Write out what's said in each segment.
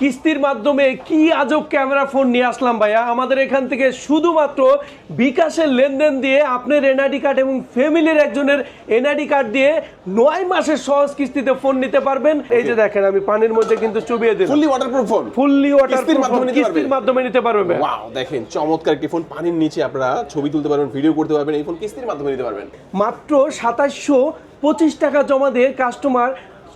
কিস্তির মাধ্যমে কি আজব ক্যামেরা ফোন নিয়ে আসলাম ভাইয়া? আমাদের এখান থেকে শুধুমাত্র বিকাশের লেনদেন দিয়ে আপনার এনআইডি কার্ড এবং ফ্যামিলির একজনের এনআইডি কার্ড দিয়ে নয় মাসের সহজ কিস্তিতে ফোন নিতে পারবেন। এই যে দেখেন আমি পানির মধ্যে কিন্তু চুবিয়ে দিলাম। Fully waterproof phone fully water কিস্তির মাধ্যমে নিতে কিস্তির পারবেন? মাধ্যমে নিতে পারবেন ওয়াও দেখেন চমৎকার একটি ফোন পানির নিচে আপনারা ছবি তুলতে পারবেন ভিডিও করতে পারবেন এই ফোন কিস্তির মাধ্যমে নিতে পারবেন। মাত্র সাতাশশো পঁচিশ টাকা জমা দিয়ে কাস্টমার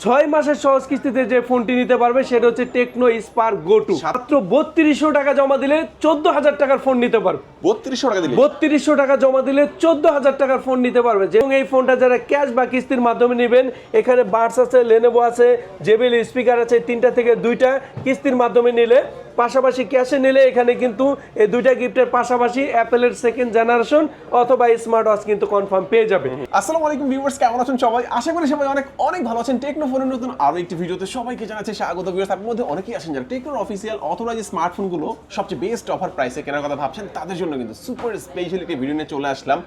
ছয় মাসের সহজ কিস্তিতে যে ফোনটি নিতে পারবে সেটা হচ্ছে টেকনো স্পার্ক গো টু। মাত্র বত্রিশশো টাকা জমা দিলে চোদ্দ হাজার টাকার ফোন নিতে পারবে। বত্রিশশো টাকা দিলে? বত্রিশশো টাকা জমা দিলে চোদ্দ হাজার টাকার ফোন নিতে পারবে। এবং এই ফোনটা যারা ক্যাশ বা কিস্তির মাধ্যমে নেবেন এখানে বার্স আছে লেনেভো আছে জেবিল স্পিকার আছে তিনটা থেকে দুইটা কিস্তির মাধ্যমে নিলে পাশাপাশি ক্যাশে নিলে এখানে কিন্তু এই দুইটা গিফটের পাশাপাশি অ্যাপেলের সেকেন্ড জেনারেশন অথবা স্মার্ট ওয়াচ কিন্তু কনফার্ম পেয়ে যাবে। আসসালামু আলাইকুম ভিউয়ার্স কেমন আছেন সবাই? আশা করি সবাই অনেক অনেক ভালো আছেন। টেকনো ফোনের নতুন আরও একটি ভিডিওতে সবাইকে জানাচ্ছি স্বাগত। ভিউয়ার্স তার মধ্যে অনেকেই আছেন যারা টেকনোর অফিসিয়াল অথবা যে স্মার্টফোনগুলো সবচেয়ে বেস্ট অফার প্রাইসে কেনার কথা ভাবছেন, তাদের জন্য কিন্তু সুপার স্পেশাল একটি ভিডিও নিয়ে চলে আসলাম।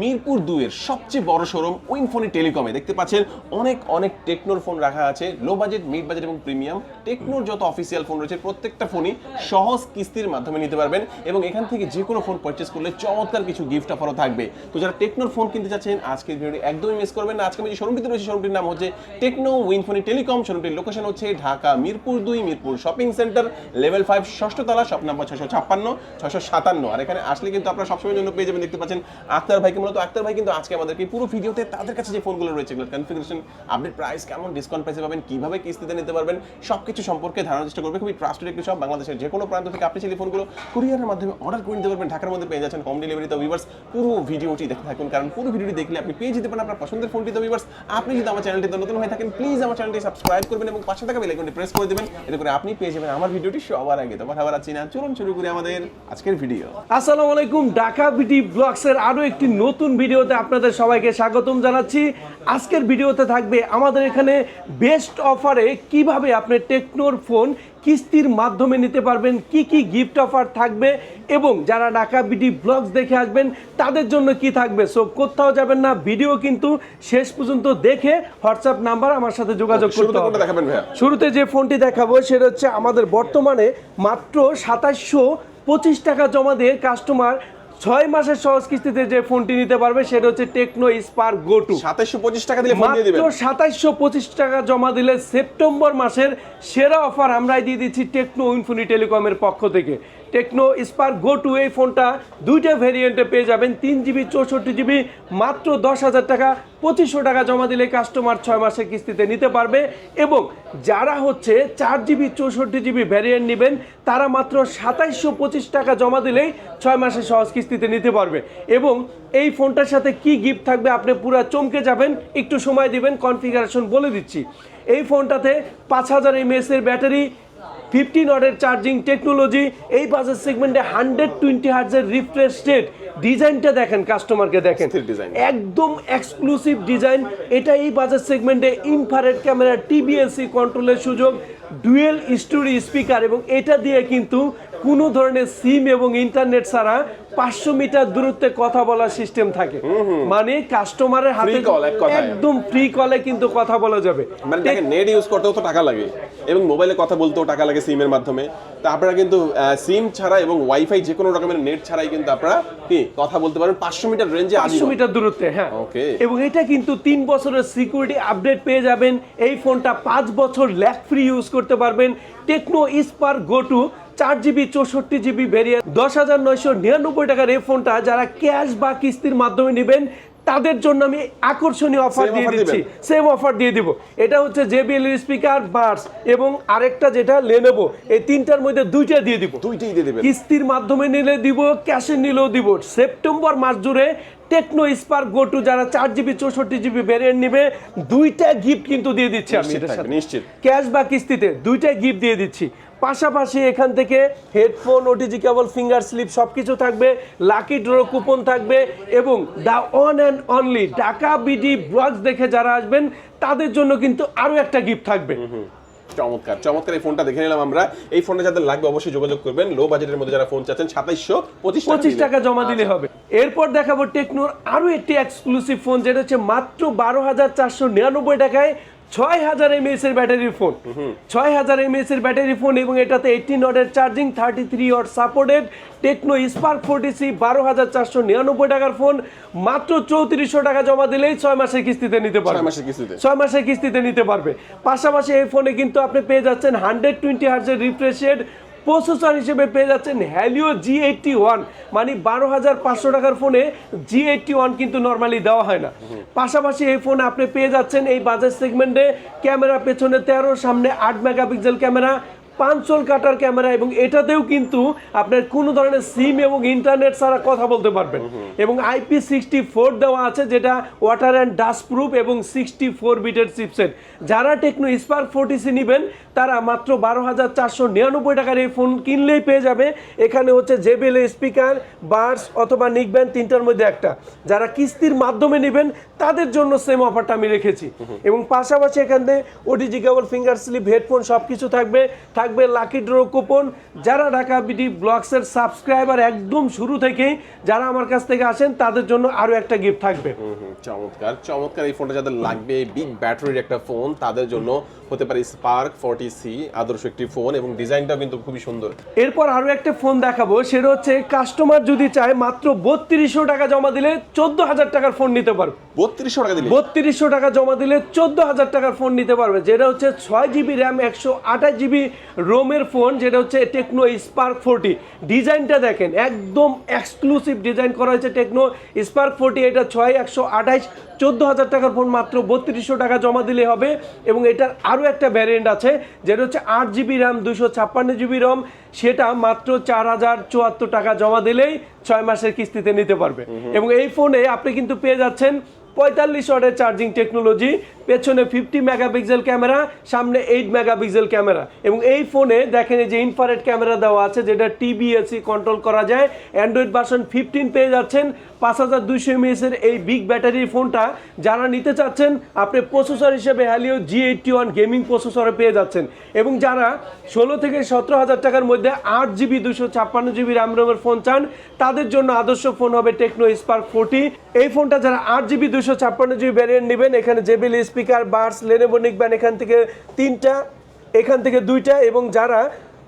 মিরপুর দুইয়ের সবচেয়ে বড় শোরুম উইনফোনি টেলিকমে দেখতে পাচ্ছেন, অনেক অনেক টেকনোর ফোন রাখা আছে। লো বাজেট মিড বাজেট এবং প্রিমিয়াম টেকনোর যত অফিসিয়াল ফোন রয়েছে, প্রত্যেকটা ফোনই সহজ কিস্তির মাধ্যমে নিতে পারবেন এবং এখান থেকে যে কোনো ফোন পারচেস করলে চমৎকার কিছু গিফট অফারও থাকবে। তো যারা টেকনোর ফোন কিনতে চাচ্ছেন, আজকের ভিডিওটি একদমই মিস করবেন না। আজকে আমি যে শোরুমটিতে রয়েছে শোরুমটির নাম হচ্ছে টেকনো উইনফোনি টেলিকম শোরুমটির লোকেশন হচ্ছে ঢাকা মিরপুর দুই, Mirpur shopping centre level five ষষ্ঠ তলা শপ নাম্বার ছশো ছাপ্পান্ন ছশো সাতান্ন। আর এখানে আসলে কিন্তু আপনারা সবসময়ের জন্য পেয়ে যাবেন, দেখতে পাচ্ছেন আক্তার ভাইকে মূলত আক্তার ভাই কিন্তু আজকে আমাদেরকে পুরো ভিডিওতে তাদের কাছে যে ফোনগুলো রয়েছে, এগুলোর কনফিগারেশন আপডেট প্রাইস কেমন ডিসকাউন্ট প্রাইসে পাবেন, কীভাবে কিস্তিতে নিতে পারবেন, সবকিছু সম্পর্কে ধারণার চেষ্টা করবে। খুবই ট্রাস্টেড একটি সব বাংলাদেশের যে কোনো প্রান্ত থেকে আপনি চাইলে ফোনগুলো কুরিয়ারের মাধ্যমে অর্ডার করে নিতে পারবেন। ঢাকার মধ্যে পেয়ে যাচ্ছেন হোম ডেলিভারিতে ভিউয়ার্স পুরো ভিডিওটি দেখতে থাকুন। কারণ পুরো ভিডিওটি দেখলে আপনি পেয়ে যেতে পারেন আপনার পছন্দের ফোনটি তো ভিউয়ার্স আপনি যদি আমার চ্যানেলটিতে নতুন হয়ে থাকেন প্লিজ আমার চ্যানেলটি সাবস্ক্রাইব করবেন এবং পাশে থাকা বেল আইকনটি প্রেস করে দেবেন। এতে করে আপনি পেয়ে যাবেন আমার ভিডিওটি সবার আগে। তো কথা বলাচ্ছি না, চলুন শুরু করি আমাদের আজকের ভিডিও আসসালামু আলাইকুম, ঢাকা বিটি ব্লগসের আরও একটি নতুন ভিডিওতে আপনাদের সবাইকে স্বাগতম জানাচ্ছি। আজকের ভিডিওতে থাকবে আমাদের এখানে বেস্ট অফারে কীভাবে আপনি টেকনোর ফোন কিস্তির মাধ্যমে নিতে পারবেন কি কি গিফট অফার থাকবে এবং যারা ঢাকা বিডি ব্লগস দেখে আসবেন তাদের জন্য কি থাকবে? সো কোথাও যাবেন না ভিডিও কিন্তু শেষ পর্যন্ত দেখে হোয়াটসঅ্যাপ নাম্বার আমার সাথে যোগাযোগ করতে হবে। শুরুতে যে ফোনটি দেখাবো সেটা হচ্ছে আমাদের বর্তমানে মাত্র সাতাশশো পঁচিশ টাকা জমা দিয়ে কাস্টমার ছয় মাসের সহজ কিস্তিতে যে ফোনটি নিতে পারবে সেটা হচ্ছে টেকনো স্পার গো টু সাতাইশশো পঁচিশ টাকা দিলে মাত্র সাতাইশশো পঁচিশ টাকা জমা দিলে সেপ্টেম্বর মাসের সেরা অফার আমরাই দিয়ে দিচ্ছি টেকনো ইনফোনি টেলিকমের পক্ষ থেকে। টেকনো স্পার্ক গো টু এই ফোনটা দুইটা ভেরিয়েন্টে পেয়ে যাবেন, তিন জিবি চৌষট্টি জিবি মাত্র দশ হাজার টাকা, পঁচিশশো টাকা জমা দিলে কাস্টমার ছয় মাসের কিস্তিতে নিতে পারবে এবং যারা হচ্ছে চার জিবি চৌষট্টি জিবি ভ্যারিয়েন্ট নেবেন, তারা মাত্র সাতাইশশো পঁচিশ টাকা জমা দিলেই ছয় মাসের সহজ কিস্তিতে নিতে পারবে। এবং এই ফোনটার সাথে কি গিফট থাকবে আপনি পুরো চমকে যাবেন, একটু সময় দিবেন কনফিগারেশন বলে দিচ্ছি। এই ফোনটাতে পাঁচ হাজার এমএস এর ব্যাটারি ফিফটিন নটের চার্জিং টেকনোলজি এই বাজার সেগমেন্টে হান্ড্রেড টোয়েন্টি হার্জের রিফ্রেশ রেট ডিজাইনটা দেখেন কাস্টমারকে দেখেন। ডিজাইন। একদম এক্সক্লুসিভ ডিজাইন এটা এই বাজার সেগমেন্টে ইনফারেড ক্যামেরা টিবিএলসি কন্ট্রোলের সুযোগ ডুয়েল স্টোরি স্পিকার এবং এটা দিয়ে কিন্তু কোনো ধরনের সিম এবং ইন্টারনেট ছাড়া পাঁচশো মিটার দূরত্বে কথা বলার সিস্টেম থাকে। মানে কাস্টমারের হাতে। একদম ফ্রি কলে কিন্তু কথা বলা যাবে। মানে নেট ইউজ করতেও তো টাকা লাগে এবং মোবাইলে কথা বলতেও টাকা লাগে সিমের মাধ্যমে। তো আপনারা কিন্তু সিম ছাড়া এবং ওয়াইফাই যে কোনো রকমের নেট ছাড়াই কিন্তু আপনারা কি কথা বলতে পারেন পাঁচশো মিটার রেঞ্জে পাঁচশো মিটার দূরত্বে হ্যাঁ। Okay. এবং এটা কিন্তু তিন বছরের সিকিউরিটি আপডেট পেয়ে যাবেন। এই ফোনটা পাঁচ বছর ল্যাক ফ্রি ইউজ করতে পারবেন। টেকনো ইস্পার গো টু চার জিবি চৌষট্টি জিবি ভেরিয়েন্ট দশ হাজার নয়শো নিরানব্বই টাকার এই ফোনটা যারা ক্যাশ বা কিস্তির মাধ্যমে নেবেন তাদের জন্য আমি আকর্ষণীয় অফার দিয়ে দিচ্ছি। সেম অফার দিয়ে দিব। এটা হচ্ছে জেবিএল স্পিকার বার্স এবং আরেকটা যেটা লেনেবো এই তিনটার মধ্যে দুইটা দিয়ে দিব। দুইটাই দিয়ে দেবেন। কিস্তির মাধ্যমে নিলে দিব ক্যাশে নিলেও দিব। সেপ্টেম্বর মাস জুড়ে টেকনো স্পার্ক গো টু যারা চার জিবি চৌষট্টি জিবি ভ্যারিয়েন্ট নিবে দুইটা গিফট কিন্তু দিয়ে দিচ্ছি আমি নিশ্চিত। ক্যাশ বা কিস্তিতে দুইটাই গিফট দিয়ে দিচ্ছি। পাশাপাশি এখান থেকে headphone OTG cable finger slip সব কিছু থাকবে লাকি ড্র কুপন থাকবে এবং the one and only Dhaka BD blogs দেখে যারা আসবেন তাদের জন্য কিন্তু আরও একটা গিফট থাকবে। চমৎকার চমৎকার এই ফোনটা দেখে নিলাম আমরা। এই ফোনটা যাদের লাগবে অবশ্যই যোগাযোগ করবেন। লো বাজেটের মধ্যে যারা ফোন চাচ্ছেন সাতাইশশো পঁচিশ পঁচিশ টাকা জমা দিলে হবে। এরপর দেখাবো টেকনোর আরও একটি এক্সক্লুসিভ ফোন যেটা হচ্ছে মাত্র বারো হাজার চারশো নিরানব্বই টাকায় ছয় হাজার এমএস এর ব্যাটারি ফোন। ছয় হাজার এমএস এর ব্যাটারি ফোন এবং এটাতে eighty নটের charging thirty three watt supported Tecno Spark forty C বারো হাজার চারশো নিরানব্বই টাকার ফোন। মাত্র চৌত্রিশশো টাকা জমা দিলেই ছয় মাসের কিস্তিতে নিতে পারবে। ছয় মাসের কিস্তিতে। ছয় মাসের কিস্তিতে নিতে পারবে। পাশাপাশি এই ফোনে কিন্তু আপনি পেয়ে যাচ্ছেন হান্ড্রেড টোয়েন্টি হার্জের রিফ্রেশেড প্রসেসর হিসেবে পেয়ে যাচ্ছেন হ্যালিও জি এইটটি ওয়ান মানে বারো হাজার পাঁচশো টাকার ফোনে জি এইটটি ওয়ান কিন্তু নর্মালি দেওয়া হয় না। পাশাপাশি এই ফোন আপনি পেয়ে যাচ্ছেন এই বাজার সেগমেন্টে ক্যামেরা পেছনে তেরো, সামনে আট মেগাপিক্সেল ক্যামেরা পাঁচল কাটার ক্যামেরা এবং এটাতেও কিন্তু আপনার কোনো ধরনের সিম এবং ইন্টারনেট ছাড়া কথা বলতে পারবেন। এবং আইপি সিক্সটি ফোর দেওয়া আছে যেটা ওয়াটার অ্যান্ড ডাস্ট প্রুফ এবং সিক্সটি ফোর বিটের চিপসেট যারা টেকনো স্পার্ক ফোর্টি সি নেবেন তারা মাত্র বারো হাজার চারশো নিরানব্বই টাকার এই ফোন কিনলেই পেয়ে যাবে। এখানে হচ্ছে জেবিএল স্পিকার বার্স অথবা নিকবেন তিনটার মধ্যে একটা। যারা কিস্তির মাধ্যমে নেবেন তাদের জন্য সেম অফারটা আমি রেখেছি। এবং পাশাপাশি এখানে OTG cable finger slip headphone সব কিছু থাকবে। থাকবে লাকি ড্র কুপন যারা ঢাকা বিডি ব্লগসের সাবস্ক্রাইবার একদম শুরু থেকেই যারা আমার কাছ থেকে আসেন তাদের জন্য আরও একটা গিফট থাকবে। চমৎকার চমৎকার এই ফোনটা যাদের লাগবে বিগ ব্যাটারির একটা ফোন তাদের জন্য হতে পারে স্পার্ক ফোর্টি সি আদর্শ একটি ফোন এবং ডিজাইনটাও কিন্তু খুবই সুন্দর। এরপর আরও একটা ফোন দেখাবো সেটা হচ্ছে কাস্টমার যদি চায় মাত্র বত্রিশশো টাকা জমা দিলে চোদ্দ হাজার টাকার ফোন নিতে পারবে। বত্রিশশো টাকা দিলে? বত্রিশশো টাকা জমা দিলে চোদ্দ হাজার টাকার ফোন নিতে পারবে যেটা হচ্ছে ছয় জিবি র্যাম একশো আঠাশ জিবি রোমের ফোন যেটা হচ্ছে টেকনো স্পার্ক ফোরটি ডিজাইনটা দেখেন একদম এক্সক্লুসিভ ডিজাইন করা হয়েছে টেকনো স্পার্ক ফোরটি এটা ছয় একশো আঠাইশ চোদ্দ হাজার টাকার ফোন মাত্র বত্রিশশো টাকা জমা দিলে হবে। এবং এটার আরও একটা ভ্যারিয়েন্ট আছে যেটা হচ্ছে আট জিবি র্যাম দুশো ছাপ্পান্ন জিবি রম সেটা মাত্র চার হাজার চুয়াত্তর টাকা জমা দিলেই ছয় মাসের কিস্তিতে নিতে পারবে। এবং এই ফোনে আপনি কিন্তু পেয়ে যাচ্ছেন পঁয়তাল্লিশ ওয়াটের চার্জিং টেকনোলজি, পেছনে ফিফটি মেগাপিক্সেল ক্যামেরা সামনে এইট মেগাপিক্সেল ক্যামেরা এবং এই ফোনে দেখেন যে ইনফারেট ক্যামেরা দেওয়া আছে, যেটা টিবিএসি কন্ট্রোল করা যায়। অ্যান্ড্রয়েড ভার্সন ফিফটিন পেয়ে যাচ্ছেন। পাঁচ হাজার দুইশো এর এই বিগ ব্যাটারির ফোনটা যারা নিতে চাচ্ছেন, আপনি প্রসেসর হিসেবে Helio G eighty one gaming প্রসেসরে পেয়ে যাচ্ছেন। এবং যারা ষোলো থেকে সতেরো হাজার টাকার মধ্যে আট জিবি দুশো ছাপ্পান্ন জিবি র্যাম রোমের ফোন চান, তাদের জন্য আদর্শ ফোন হবে টেকনো স্পার্ক ফোর্টি এই ফোনটা যারা আট জিবি দুশো ছাপ্পান্ন জিবি ভ্যারিয়েন্ট নেবেন। এখানে জেবিল স্পিকার বার্স লেনেবো নিকবেন এখান থেকে তিনটা, এখান থেকে দুইটা এবং যারা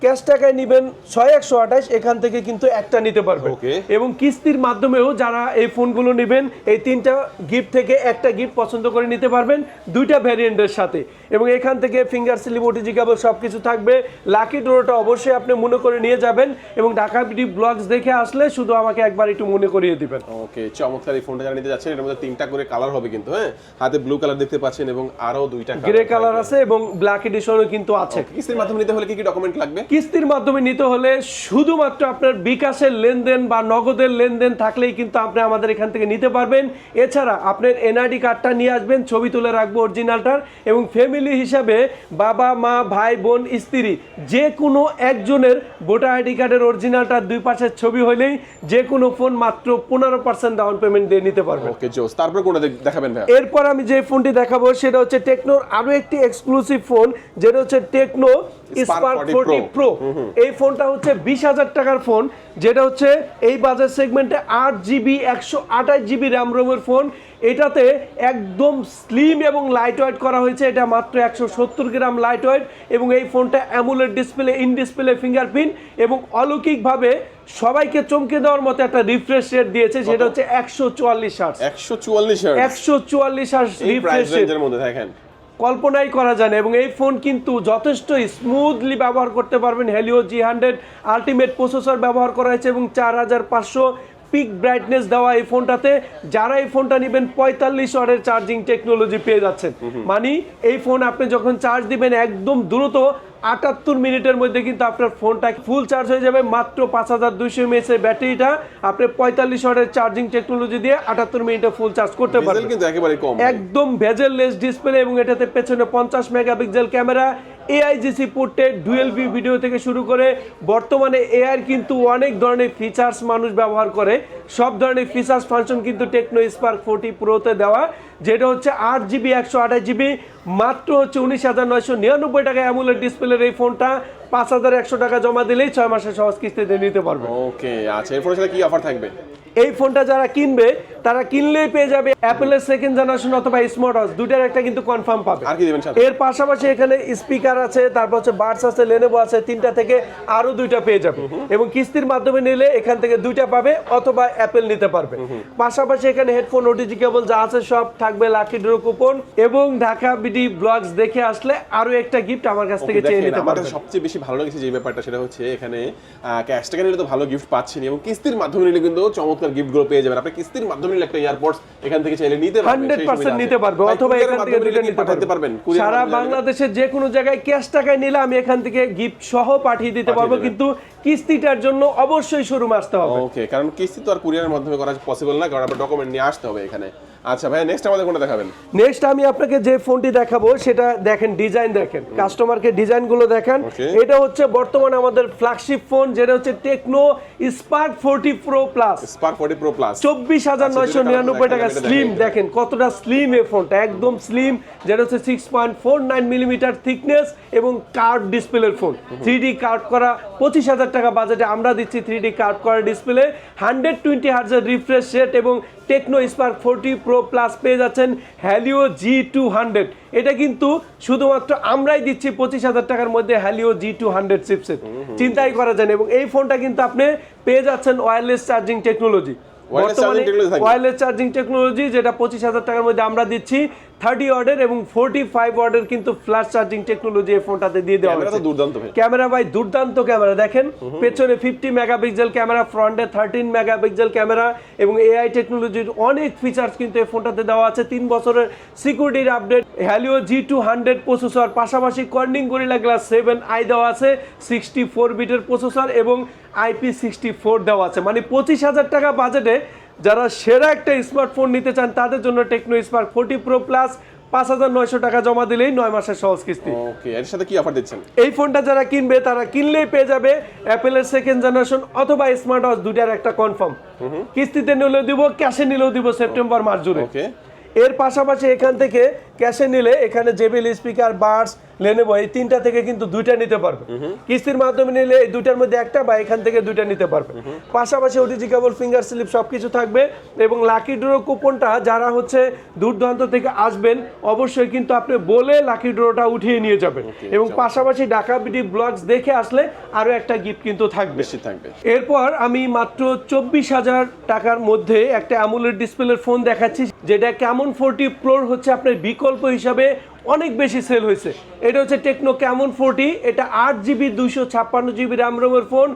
ক্যাশ টাকায় নেবেন ছয় একশো আঠাশ এখান থেকে কিন্তু একটা নিতে পারবে Okay. এবং কিস্তির মাধ্যমেও যারা এই ফোনগুলো নেবেন এই তিনটা গিফট থেকে একটা গিফট পছন্দ করে নিতে পারবেন দুইটা ভ্যারিয়েন্টের সাথে। এবং এখান থেকে ফিঙ্গার স্লিপ ওটিজি কেবল সব কিছু থাকবে। লাকি ড্রোটা অবশ্যই আপনি মনে করে নিয়ে যাবেন এবং ঢাকা বিডি ব্লগস দেখে আসলে শুধু আমাকে একবার একটু মনে করিয়ে দিবেন। ওকে চমৎকার এই ফোনটা যারা নিতে যাচ্ছেন এর মধ্যে তিনটা করে কালার হবে কিন্তু হ্যাঁ? হাতে ব্লু কালার দেখতে পাচ্ছেন এবং আরও দুইটা গ্রে কালার আছে এবং ব্ল্যাক এডিশনও কিন্তু আছে। কিস্তির মাধ্যমে নিতে হলে কি কি ডকুমেন্ট লাগবে? কিস্তির মাধ্যমে নিতে হলে শুধুমাত্র আপনার বিকাশের লেনদেন বা নগদের লেনদেন থাকলেই কিন্তু আপনি আমাদের এখান থেকে নিতে পারবেন। এছাড়া আপনার এনআইডি কার্ডটা নিয়ে আসবেন ছবি তুলে রাখব অরিজিনালটার এবং ফ্যামিলি হিসাবে বাবা মা ভাই বোন স্ত্রী যে কোনো একজনের ভোটার আইডি কার্ডের অরিজিনালটার দুই পাশের ছবি হলেই যে কোনো ফোন মাত্র পনেরো পার্সেন্ট ডাউন পেমেন্ট দিয়ে নিতে পারবেন। ওকে জোস। তারপর কোনটা দেখ- দেখাবেন এরপর আমি যে ফোনটি দেখাবো সেটা হচ্ছে টেকনোর আরও একটি এক্সক্লুসিভ ফোন যেটা হচ্ছে টেকনো স্পার্ক 40 ফোরটি। প্রো এই ফোনটা হচ্ছে বিশ হাজার টাকার ফোন যেটা হচ্ছে এই বাজার সেগমেন্টে আট জিবি একশো আঠাশ জিবি র্যাম রোমের ফোন। এটাতে একদম স্লিম এবং লাইট ওয়েট করা হয়েছে। এটা মাত্র একশো সত্তর গ্রাম লাইট ওয়েট এবং এই ফোনটা AMOLED display in display fingerprint এবং অলৌকিকভাবে সবাইকে চমকে দেওয়ার মতো একটা রিফ্রেশ রেট দিয়েছে সেটা হচ্ছে একশো চুয়াল্লিশ হার্স একশো চুয়াল্লিশ হার্জ একশো চুয়াল্লিশ হার্স রিফ্রেশ রেট মধ্যে দেখেন। কল্পনাই করা যায় না এবং এই ফোন কিন্তু যথেষ্ট স্মুথলি ব্যবহার করতে পারবেন Helio G hundred ultimate processor ব্যবহার করা হয়েছে এবং চার হাজার পাঁচশো পিক ব্রাইটনেস দেওয়া এই ফোনটাতে যারা এই ফোনটা নেবেন পঁয়তাল্লিশ ওয়াটের চার্জিং টেকনোলজি পেয়ে যাচ্ছেন। মানে এই ফোন আপনি যখন চার্জ দিবেন একদম দ্রুত আটাত্তর মিনিটের মধ্যে কিন্তু আপনার ফোনটা ফুল চার্জ হয়ে যাবে মাত্র পাঁচ হাজার দুইশো এমএএস এর ব্যাটারিটা আপনি পঁয়তাল্লিশ ওয়াটের চার্জিং টেকনোলজি দিয়ে আটাত্তর মিনিটে ফুল চার্জ করতে পারবেন। কিন্তু একেবারে কম। একদম ভেজেললেস ডিসপ্লে এবং এটাতে পেছনে পঞ্চাশ মেগাপিক্সেল ক্যামেরা এআইজিসি পোর্টে ডুয়েল ভি ভিডিও থেকে শুরু করে বর্তমানে এআর কিন্তু অনেক ধরনের ফিচার্স মানুষ ব্যবহার করে। সব ধরনের ফিচার্স ফাংশন কিন্তু টেকনো স্পার্ক ফোর্টি প্রোতে দেওয়া। যেটা হচ্ছে আট জিবি একশো আঠাশ জিবি মাত্র হচ্ছে উনিশ হাজার নয়শো নিরানব্বই টাকা অ্যামুলেট ডিসপ্লের এই ফোনটা পাঁচ হাজার একশো টাকা জমা দিলেই ছয় মাসের সহজ কিস্তিতে নিতে পারবে। ওকে আচ্ছা এর ফোনের কি অফার থাকবে? এই ফোনটা যারা কিনবে তারা কিনলেই পেয়ে যাবে অ্যাপেলের সেকেন্ড জেনারেশন অথবা স্মার্ট ওয়াচ দুটার একটা কিন্তু কনফার্ম পাবে। আর কি দেবেন এর পাশাপাশি এখানে স্পিকার আছে তারপর হচ্ছে বার্ডস আছে লেনেভো আছে তিনটা থেকে আরও দুইটা পেয়ে যাবে। এবং কিস্তির মাধ্যমে নিলে এখান থেকে দুইটা পাবে অথবা অ্যাপেল নিতে পারবে। পাশাপাশি এখানে হেডফোন ওটিজি কেবল যা আছে সব থাকবে লাকি ড্র কুপন এবং ঢাকা বিডি ব্লগস দেখে আসলে আরও একটা গিফট আমার কাছ থেকে চেয়ে নিতে পারবে সবচেয়ে বেশি ভালো লেগেছে যে ব্যাপারটা সেটা হচ্ছে এখানে ক্যাশ টাকা নিলে তো ভালো গিফট পাচ্ছেন এবং কিস্তির মাধ্যমে নিলে কিন্তু চমৎকার গিফটগুলো পেয়ে যাবেন। আপনি কিস্তির মাধ্যমে একটা এয়ারপোর্টস এখান থেকে চাইলে নিতে পারবেন হান্ড্রেড সেই পার্সেন্ট সুবিধা নিতে পারবে অথবা এখান থেকে কি নিতে পাঠাতে পারবেন সারা বাংলাদেশের যে কোনো জায়গায় ক্যাশ টাকায় নিলে আমি এখান থেকে গিফট সহ পাঠিয়ে দিতে পারব কিন্তু কিস্তিটার জন্য অবশ্যই শোরুম আসতে হবে। ওকে কারণ কিস্তি তো আর কুরিয়ারের মাধ্যমে করা পসিবল না কারণ আপনার ডকুমেন্ট নিয়ে আসতে হবে এখানে। আচ্ছা ভাই নেক্সট আমাদের কোনটা দেখাবেন? নেক্সট আমি আপনাকে যে ফোনটি দেখাবো সেটা দেখেন ডিজাইন দেখেন। কাস্টমারকে ডিজাইনগুলো দেখেন। এটা হচ্ছে বর্তমানে আমাদের ফ্ল্যাগশিপ ফোন যেটা হচ্ছে Tecno Spark forty pro plus Spark 40 pro plus চব্বিশ হাজার আচ্ছা, নয়শো যেটা নিরানব্বই দেখেন, টাকা স্লিম দেখেন। কতটা স্লিম এই ফোনটা একদম স্লিম যেটা হচ্ছে six point four nine millimetre thickness এবং কার্ড ডিসপ্লের ফোন থ্রি ডি কার্ড করা পঁচিশ হাজার টাকা বাজেটে আমরা দিচ্ছি থ্রি ডি কার্ড করা ডিসপ্লে হান্ড্রেড টোয়েন্টি হার্জের রিফ্রেশ রেট এবং Tecno Spark forty pro plus পেয়ে যাচ্ছেন হ্যালিও জি টু হান্ড্রেড এটা কিন্তু শুধুমাত্র আমরাই দিচ্ছি পঁচিশ হাজার টাকার মধ্যে Helio G two hundred chipset চিন্তাই করা যায় এবং এই ফোনটা কিন্তু আপনি পেয়ে যাচ্ছেন ওয়্যারলেস চার্জিং টেকনোলজি থাকবে? ওয়্যারলেস চার্জিং টেকনোলজি যেটা পঁচিশ হাজার টাকার মধ্যে আমরা দিচ্ছি থার্টি ওয়ার্ডের এবং ফোর্টি ফাইভ ওয়ার্ডের কিন্তু ফ্ল্যাশ চার্জিং টেকনোলজি এই ফোনটাতে দিয়ে দেওয়া হয়েছে। দুর্দান্ত ক্যামেরা ভাই দুর্দান্ত ক্যামেরা দেখেন পেছনে ফিফটি মেগাপিক্সেল ক্যামেরা ফ্রন্টে থার্টিন মেগাপিক্সেল ক্যামেরা এবং এআই টেকনোলজির অনেক ফিচার্স কিন্তু এই ফোনটাতে দেওয়া আছে। তিন বছরের সিকিউরিটির update Helio G two hundred processor পাশাপাশি Corning Gorilla glass seven I দেওয়া আছে সিক্সটি ফোর বিটের প্রসেসর এবং আইপি সিক্সটি ফোর দেওয়া আছে। মানে পঁচিশ হাজার টাকা বাজেটে যারা সেরা একটা স্মার্টফোন নিতে চান তাদের জন্য Tecno smart forty pro plus পাঁচ হাজার নয়শো টাকা জমা দিলেই নয় মাসের সহজ কিস্তি। ওকে এর সাথে কি অফার দিচ্ছেন? এই ফোনটা যারা কিনবে তারা কিনলেই পেয়ে যাবে অ্যাপেলের সেকেন্ড জেনারেশন অথবা স্মার্ট ওয়াচ দুটার একটা কনফার্ম কিস্তিতে নিলেও দিব ক্যাশে নিলেও দিব সেপ্টেম্বর মার্চ জুড়ে। ওকে। এর পাশাপাশি এখান থেকে ক্যাশে নিলে এখানে জেবিএল স্পিকার বার্ডস লেনেভো এই তিনটা থেকে কিন্তু দুইটা নিতে পারবে। কিস্তির মাধ্যমে নিলে এই দুইটার মধ্যে একটা বা এখান থেকে দুইটা নিতে পারবে। পাশাপাশি ওটিজি কেবল ফিঙ্গার স্লিপ সবকিছু থাকবে এবং লাকি ড্র কুপনটা যারা হচ্ছে দূর দূরান্ত থেকে আসবেন অবশ্যই কিন্তু আপনি বলে লাকি ড্রটা উঠিয়ে নিয়ে যাবেন। এবং পাশাপাশি ঢাকা বিডি ব্লগস দেখে আসলে আরও একটা গিফট কিন্তু থাকবে। বেশি থাকবে। এরপর আমি মাত্র চব্বিশ হাজার টাকার মধ্যে একটা অ্যামুলেট ডিসপ্লের ফোন দেখাচ্ছি যেটা কেমন ফোরটি প্রোর হচ্ছে আপনার বিকল্প হিসাবে অনেক বেশি সেল হয়েছে। এটা হচ্ছে টেকনো কেমন ফোরটি এটা আট জিবি দুইশো ছাপ্পান্ন জিবি র্যাম রোমের ফোন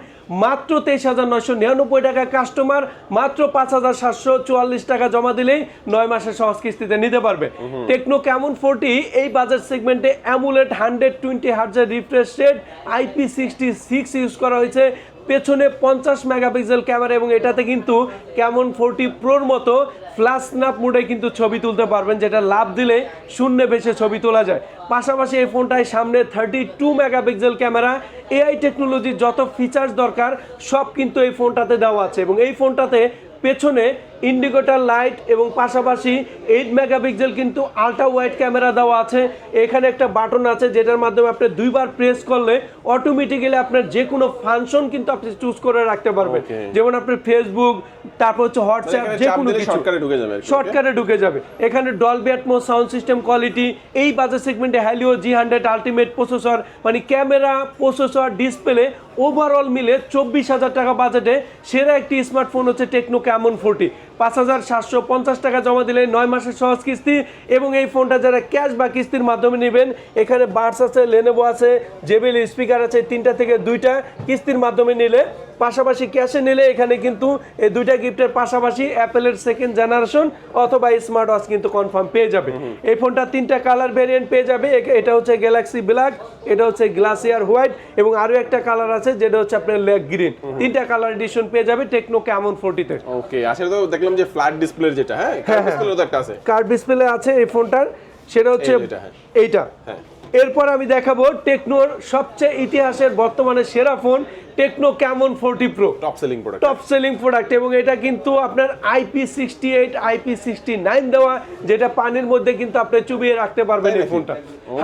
মাত্র তেইশ হাজার নয়শো নিরানব্বই টাকা কাস্টমার মাত্র পাঁচ হাজার সাতশো চুয়াল্লিশ টাকা জমা দিলেই নয় মাসের সহজ কিস্তিতে নিতে পারবে। টেকনো কেমন ফোরটি এই বাজার সেগমেন্টে AMOLED hundred twenty হার্জার refresh rate IP sixty six use করা হয়েছে। পেছনে পঞ্চাশ মেগাপিক্সেল ক্যামেরা এবং এটাতে কিন্তু কেমন ফোরটি প্রোর মতো ফ্ল্যাশ স্ন্যাপ মোডে কিন্তু ছবি তুলতে পারবেন, যেটা লাভ দিলে শূন্য বেশে ছবি তোলা যায়। পাশাপাশি এই ফোনটায় সামনে thirty two megapixel camera AI টেকনোলজির যত ফিচার্স দরকার, সব কিন্তু এই ফোনটাতে দেওয়া আছে এবং এই ফোনটাতে পেছনে ইন্ডিকেটর লাইট এবং পাশাপাশি এইট মেগাপিক্সেল কিন্তু আলট্রা ওয়াইড ক্যামেরা দেওয়া আছে। এখানে একটা বাটন আছে যেটার মাধ্যমে আপনি দুইবার প্রেস করলে অটোমেটিক্যালি আপনার যে কোনো ফাংশন কিন্তু আপনি চুজ করে রাখতে পারবেন। যেমন আপনার ফেসবুক তারপর হচ্ছে হোয়াটসঅ্যাপ যে কোনো কিছু। শর্টকাটে ঢুকে যাবে শর্টকাটে ঢুকে যাবে। এখানে Dolby Atmos sound system quality এই বাজার সেগমেন্টে Helio G hundred ultimate processor মানে ক্যামেরা প্রসেসর ডিসপ্লে ওভারঅল মিলে চব্বিশ হাজার টাকা বাজেটে সেরা একটি স্মার্টফোন হচ্ছে টেকনো ক্যামন ফোরটি পাঁচ হাজার সাতশো পঞ্চাশ টাকা জমা দিলে নয় মাসের সহজ কিস্তি এবং এই ফোনটা যারা ক্যাশ বা কিস্তির মাধ্যমে নেবেন এখানে বার্স আছে লেনেভো আছে জেবিএল স্পিকার আছে তিনটা থেকে দুইটা কিস্তির মাধ্যমে নিলে পাশাপাশি ক্যাশে নিলে এখানে কিন্তু এই দুইটা গিফটের পাশাপাশি অ্যাপেলের সেকেন্ড জেনারেশন অথবা স্মার্ট ওয়াচ কিন্তু কনফার্ম পেয়ে যাবে। এই ফোনটা তিনটা কালার ভেরিয়েন্ট পেয়ে যাবে। এটা হচ্ছে গ্যালাক্সি ব্ল্যাক এটা হচ্ছে গ্লাসিয়ার হোয়াইট এবং আরও একটা কালার আছে যেটা হচ্ছে আপনার লেগ গ্রিন তিনটা কালার এডিশন পেয়ে যাবে টেকনো ক্যামন ফোরটিতে ওকে আসলে তো দেখলাম যে ফ্ল্যাট ডিসপ্লে যেটা হ্যাঁ ডিসপ্লে তো একটা আছে কার্ড ডিসপ্লে আছে এই ফোনটার সেটা হচ্ছে এটা হ্যাঁ। এইটা হ্যাঁ। এরপর আমি দেখাবো টেকনোর সবচেয়ে ইতিহাসের বর্তমানে সেরা phone Tecno Camon forty pro top selling product top selling product এবং এটা কিন্তু আপনার IP sixty eight IP sixty nine দেওয়া যেটা পানির মধ্যে কিন্তু আপনি চুবিয়ে রাখতে পারবেন এই ফোনটা।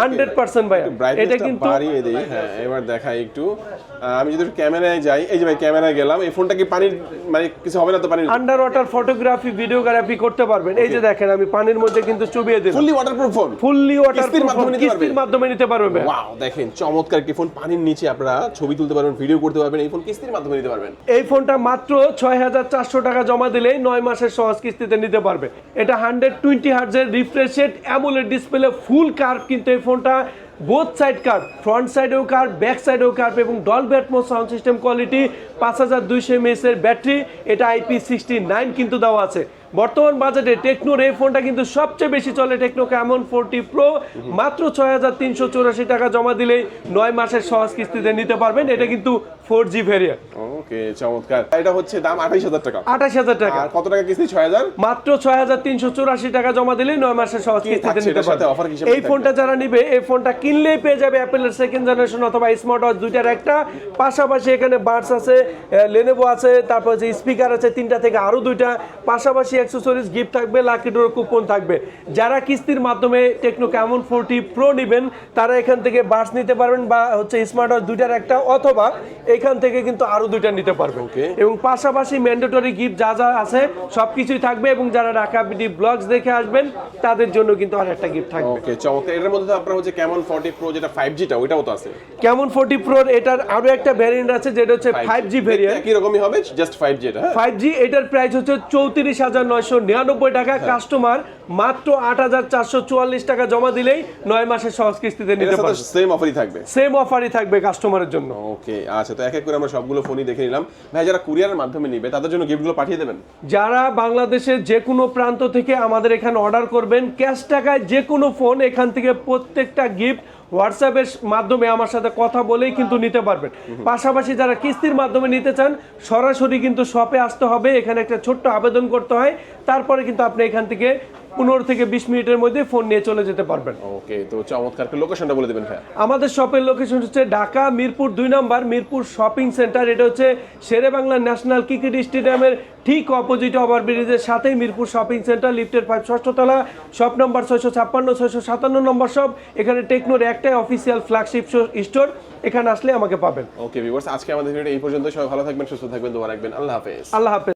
হান্ড্রেড পার্সেন্ট ভাই এটা কিন্তু বাড়িয়ে দেই। হ্যাঁ এবার দেখাই একটু। আমি যদি ক্যামেরায় যাই এই যে ভাই ক্যামেরায় গেলাম এই ফোনটা কি পানির মানে কিছু হবে না তো পানির? আন্ডার ওয়াটার ফটোগ্রাফি ভিডিওগ্রাফি করতে পারবেন। এই যে দেখেন আমি পানির মধ্যে কিন্তু চুবিয়ে দিলাম। Fully waterproof phone fully water কিস্তির মাধ্যমে নিতে কিস্তির? মাধ্যমে নিতে পারবেন। ওয়াও দেখেন চমৎকার কি ফোন পানির নিচে আপনারা ছবি তুলতে পারবেন ভিডিও করতে পারবেন, এই ফোন কিস্তির মাধ্যমে নিতে পারবেন। এই ফোনটা মাত্র ছয় হাজার চারশো টাকা জমা দিলেই নয় মাসের সহজ কিস্তিতে নিতে পারবে। এটা hundred twenty হার্জের refreshed AMOLED display, full curve কিন্তু এই ফোনটা, বোথ সাইড কার্ভ ফ্রন্ট সাইডেও কার্ভ ব্যাক সাইডেও কার্ভ এবং ডল ব্যাটমো সাউন্ড সিস্টেম কোয়ালিটি পাঁচ হাজার দুইশো এমএসের ব্যাটারি, এটা আইপি সিক্সটি নাইন কিন্তু দেওয়া আছে। বর্তমান বাজেটে টেকনোর এই ফোনটা কিন্তু সবচেয়ে বেশি চলে টেকনো ক্যামন ফোরটি প্রো মাত্র ছয় হাজার তিনশো চৌরাশি টাকা জমা দিলেই নয় মাসের সহজ কিস্তিতে নিতে পারবেন। এটা কিন্তু ফোর জি ভ্যারিয়েন্ট ওকে চমৎকার। এটা হচ্ছে দাম আঠাইশ হাজার টাকা। আঠাশ হাজার টাকা। কত টাকা কিস্তি? ছয় হাজার মাত্র ছয় হাজার তিনশো চুরাশি টাকা জমা দিলেই নয় মাসের সহজ কিস্তিতে নিতে এটার সাথে পারবে offer হিসেবে এই ফোনটা যারা নিবে এই ফোনটা কিনলেই পেয়ে যাবে অ্যাপেলের সেকেন্ড জেনারেশন অথবা স্মার্ট ওয়াচ দুইটার একটা। পাশাপাশি এখানে বার্ডস আছে লেনেভো আছে তারপর যে স্পিকার আছে তিনটা থেকে আরও দুইটা। পাশাপাশি অ্যাক্সেসরিজ গিফট থাকবে লাকি ডোর কুপন থাকবে। যারা কিস্তির মাধ্যমে টেকনো ক্যামন ফোরটি প্রো নেবেন তারা এখান থেকে বার্ডস নিতে পারবেন বা হচ্ছে স্মার্ট ওয়াচ দুইটার একটা অথবা এখান থেকে কিন্তু আরও দুইটা নিতে পারবেন। এবং পাশাপাশি ম্যান্ডেটরি গিফট যা যা আছে সবকিছুই থাকবে এবং যারা ঢাকা বিডি ব্লগস দেখে আসবেন তাদের জন্য কিন্তু আর একটা গিফট থাকবে। ওকে চমৎকার। এটার মধ্যে আপনার হচ্ছে কেমন ফর্টি প্রো যেটা ফাইভ জিটা ওইটাও তো আছে। কেমন ফোর্টি প্রো এটার আরও একটা ভ্যারিয়েন্ট আছে যেটা হচ্ছে ফাইভ জি ভ্যারিয়েন্ট একই রকমই হবে? জাস্ট ফাইভ জি এটা ফাইভ জি এটার প্রাইস হচ্ছে চৌত্রিশ হাজার নয়শো নিরানব্বই টাকা। হ্যাঁ। কাস্টমার মাত্র আট হাজার চারশো চুয়াল্লিশ টাকা জমা দিলেই নয় মাসের সহজ কিস্তিতে নিতে পারবে। সেম অফারই থাকবে। সেম অফারই থাকবে কাস্টমারের জন্য। ওকে আচ্ছা তো এক এক করে আমরা সবগুলো ফোনই দেখে নিলাম। ভাই যারা কুরিয়ারের মাধ্যমে নিবে তাদের জন্য গিফটগুলো পাঠিয়ে দেবেন? যারা বাংলাদেশের যে কোনো প্রান্ত থেকে আমাদের এখানে অর্ডার করবেন ক্যাশ টাকায় যে কোনো ফোন এখান থেকে প্রত্যেকটা গিফট হোয়াটসঅ্যাপের মাধ্যমে আমার সাথে কথা বলেই কিন্তু নিতে পারবেন। পাশাপাশি যারা কিস্তির মাধ্যমে নিতে চান সরাসরি কিন্তু শপে আসতে হবে। এখানে একটা ছোট্ট আবেদন করতে হয়। তারপরে কিন্তু আপনি এখান থেকে পনেরো থেকে বিশ মিনিটের মধ্যে ফোন নিয়ে চলে যেতে পারবেন। ওকে তো চমৎকার লোকেশনটা বলে দেবেন ভাই আমাদের শপের লোকেশন হচ্ছে ঢাকা মিরপুর দুই নম্বর মিরপুর শপিং সেন্টার এটা হচ্ছে শেরে বাংলা ন্যাশনাল ক্রিকেট স্টেডিয়ামের ঠিক অপোজিট ওভার ব্রিজের সাথেই মিরপুর শপিং সেন্টার লিফটের ফাইভ ষষ্ঠতলা শপ নম্বর ছয়শো ছাপ্পান্ন ছয়শো সাতান্ন নম্বর শপ এখানে টেকনোর একটাই অফিসিয়াল ফ্ল্যাগশিপ স্টোর এখানে আসলে আমাকে পাবেন। ওকে ভিউয়ার্স আজকে আমাদের ভিডিও এই পর্যন্ত সবাই ভালো থাকবেন সুস্থ থাকবেন দোয়া রাখবেন। আল্লাহ হাফেজ। আল্লাহ হাফেজ।